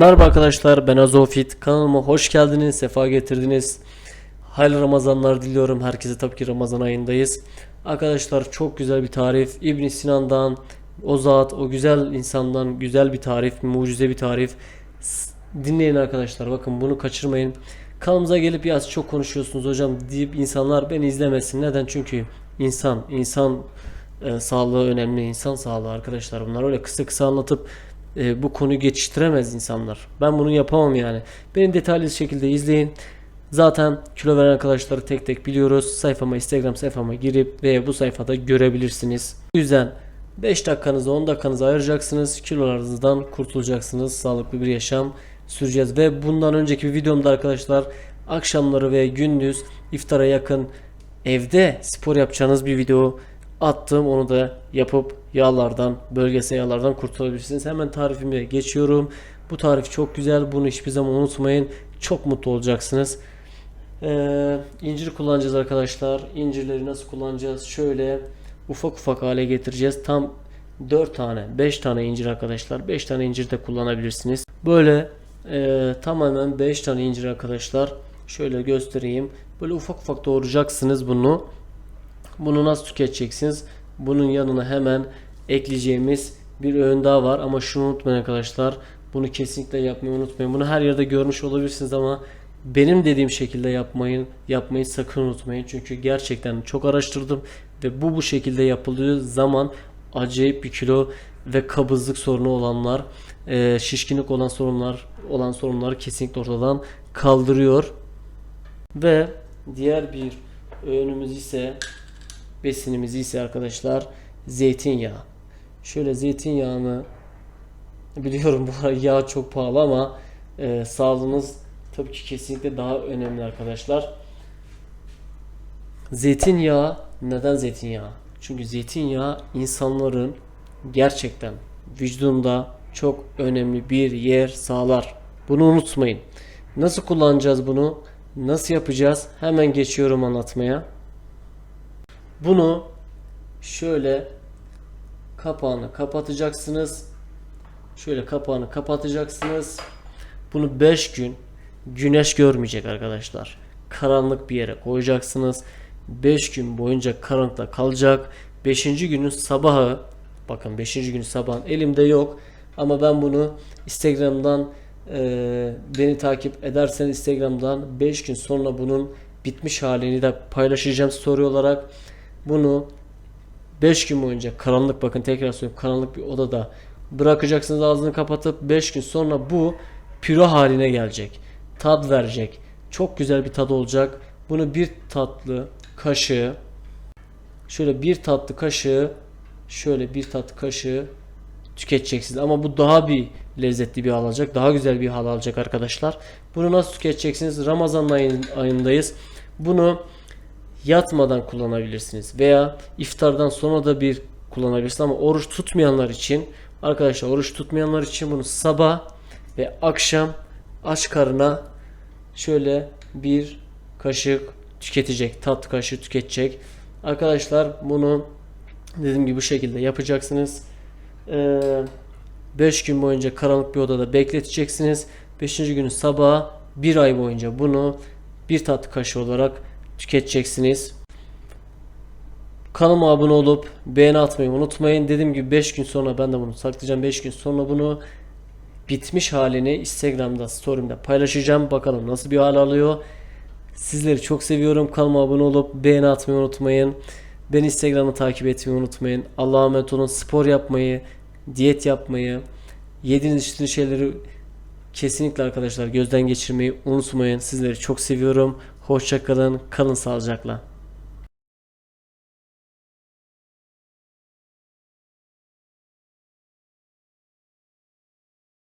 Merhaba arkadaşlar ben Azofit. Kanalıma hoş geldiniz sefa getirdiniz. Hayırlı Ramazanlar diliyorum. Herkese tabii ki Ramazan ayındayız. Arkadaşlar çok güzel bir tarif. İbn Sinan'dan o zat o güzel insandan güzel bir tarif mucize bir tarif. Dinleyin arkadaşlar bakın bunu kaçırmayın. Kanalımıza gelip ya çok konuşuyorsunuz hocam deyip insanlar beni izlemesin. Neden? Çünkü insan insan e, sağlığı önemli insan sağlığı arkadaşlar. Bunlar öyle kısa kısa anlatıp e, bu konuyu geçiştiremez insanlar. Ben bunu yapamam yani. Beni detaylı şekilde izleyin. Zaten kilo veren arkadaşları tek tek biliyoruz. Sayfama Instagram sayfama girip ve bu sayfada görebilirsiniz. Bu yüzden 5 dakikanızı 10 dakikanızı ayıracaksınız. Kilolarınızdan kurtulacaksınız. Sağlıklı bir yaşam süreceğiz. Ve bundan önceki videomda arkadaşlar akşamları ve gündüz iftara yakın evde spor yapacağınız bir video attım. Onu da yapıp yağlardan, bölgesel yağlardan kurtulabilirsiniz. Hemen tarifime geçiyorum. Bu tarif çok güzel. Bunu hiçbir zaman unutmayın. Çok mutlu olacaksınız. Ee, incir kullanacağız arkadaşlar. İncirleri nasıl kullanacağız? Şöyle ufak ufak hale getireceğiz. Tam 4 tane, 5 tane incir arkadaşlar. 5 tane incir de kullanabilirsiniz. Böyle e, tamamen 5 tane incir arkadaşlar. Şöyle göstereyim. Böyle ufak ufak doğrayacaksınız bunu. Bunu nasıl tüketeceksiniz? Bunun yanına hemen ekleyeceğimiz bir öğün daha var ama şunu unutmayın arkadaşlar. Bunu kesinlikle yapmayı unutmayın. Bunu her yerde görmüş olabilirsiniz ama benim dediğim şekilde yapmayın. Yapmayı sakın unutmayın. Çünkü gerçekten çok araştırdım ve bu bu şekilde yapıldığı zaman acayip bir kilo ve kabızlık sorunu olanlar, e, şişkinlik olan sorunlar olan sorunları kesinlikle ortadan kaldırıyor. Ve diğer bir öğünümüz ise besinimiz ise arkadaşlar zeytinyağı. Şöyle zeytinyağını biliyorum bu ara yağ çok pahalı ama e, sağlığınız tabii ki kesinlikle daha önemli arkadaşlar. Zeytinyağı neden zeytinyağı? Çünkü zeytinyağı insanların gerçekten vücudunda çok önemli bir yer sağlar. Bunu unutmayın. Nasıl kullanacağız bunu? Nasıl yapacağız? Hemen geçiyorum anlatmaya. Bunu şöyle kapağını kapatacaksınız. Şöyle kapağını kapatacaksınız. Bunu 5 gün güneş görmeyecek arkadaşlar. Karanlık bir yere koyacaksınız. 5 gün boyunca karanlıkta kalacak. 5. günün sabahı bakın 5. günün sabahın elimde yok ama ben bunu Instagram'dan e, beni takip ederseniz Instagram'dan 5 gün sonra bunun bitmiş halini de paylaşacağım story olarak. Bunu 5 gün boyunca karanlık bakın tekrar söylüyorum karanlık bir odada bırakacaksınız ağzını kapatıp 5 gün sonra bu püre haline gelecek. Tad verecek. Çok güzel bir tad olacak. Bunu bir tatlı kaşığı şöyle bir tatlı kaşığı şöyle bir tatlı kaşığı tüketeceksiniz. Ama bu daha bir lezzetli bir hal alacak. Daha güzel bir hal alacak arkadaşlar. Bunu nasıl tüketeceksiniz? Ramazan ayın, ayındayız. Bunu yatmadan kullanabilirsiniz veya iftardan sonra da bir kullanabilirsiniz. Ama oruç tutmayanlar için arkadaşlar oruç tutmayanlar için bunu sabah ve akşam aç karına şöyle bir kaşık tüketecek tatlı kaşığı tüketecek. Arkadaşlar bunu dediğim gibi bu şekilde yapacaksınız. 5 gün boyunca karanlık bir odada bekleteceksiniz. 5. günün sabahı bir ay boyunca bunu bir tatlı kaşığı olarak tüketeceksiniz. Kanalıma abone olup beğeni atmayı unutmayın. Dediğim gibi 5 gün sonra ben de bunu saklayacağım. 5 gün sonra bunu bitmiş halini Instagram'da story'imde paylaşacağım. Bakalım nasıl bir hal alıyor. Sizleri çok seviyorum. Kanalıma abone olup beğeni atmayı unutmayın. Beni Instagram'da takip etmeyi unutmayın. Allah'a emanet olun. Spor yapmayı, diyet yapmayı, yediğiniz içtiğiniz şeyleri kesinlikle arkadaşlar gözden geçirmeyi unutmayın. Sizleri çok seviyorum. Hoşçakalın. Kalın sağlıcakla.